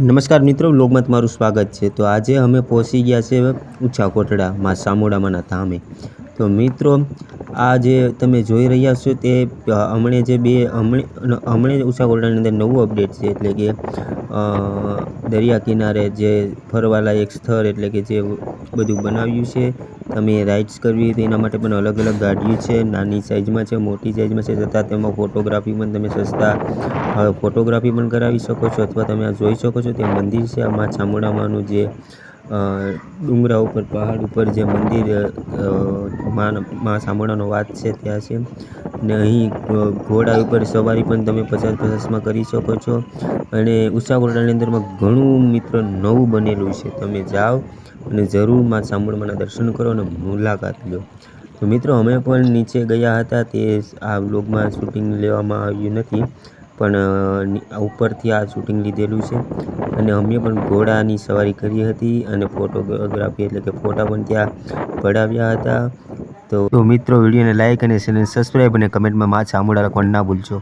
નમસ્કાર મિત્રો વ્લોગમાં તમારું સ્વાગત છે. તો આજે અમે પહોંચી ગયા છે ઊંચા કોટડા, માં સામોડામાંના ધામે. તો મિત્રો, આ જે તમે જોઈ રહ્યા છો તે હમણે જે બે, હમણે હમણે જ ઊંચા કોટડાની અંદર નવું અપડેટ છે. એટલે કે દરિયા કિનારે જે ફરવાલાયક સ્થળ એટલે કે જે બધું બનાવ્યું છે, તમે રાઇડ્સ કરવી તેના માટે પણ અલગ અલગ ગાડીઓ છે, નાની સાઇઝમાં છે, મોટી સાઇઝમાં છે, તથા તેમાં ફોટોગ્રાફી પણ તમે સસ્તા ફોટોગ્રાફી પણ કરાવી શકો છો, અથવા તમે આ જોઈ શકો છો, તે મંદિર છે આ મા ચામુંડામાનું જે ડુંગરા ઉપર, પહાડ ઉપર જે મંદિરમાં ચામુંડાનો વાત છે ત્યાં છે. ને અહીં ઘોડા ઉપર સવારી પણ તમે પચાસ પચાસમાં કરી શકો છો. અને ઊંચા કોટડાની અંદરમાં ઘણું મિત્ર નવું બનેલું છે. તમે જાઓ અને જરૂર મા શામળમાના દર્શન કરો અને મુલાકાત લો. તો મિત્રો, અમે પણ નીચે ગયા હતા તે આ વ્લોગમાં શૂટિંગ લેવામાં આવ્યું નથી. પણ ઉપરથી આ શૂટિંગ લીધેલું છે. અને અમે પણ ઘોડાની સવારી કરી હતી અને ફોટોગ્રાફી એટલે કે ફોટા પણ ત્યાં પડાવ્યા હતા. તો મિત્રો, વિડીયોને લાઇક અને ચેનલ સબસ્ક્રાઈબ અને કમેન્ટમાં મા ચામુંડા રાખવાનું ના ભૂલશો.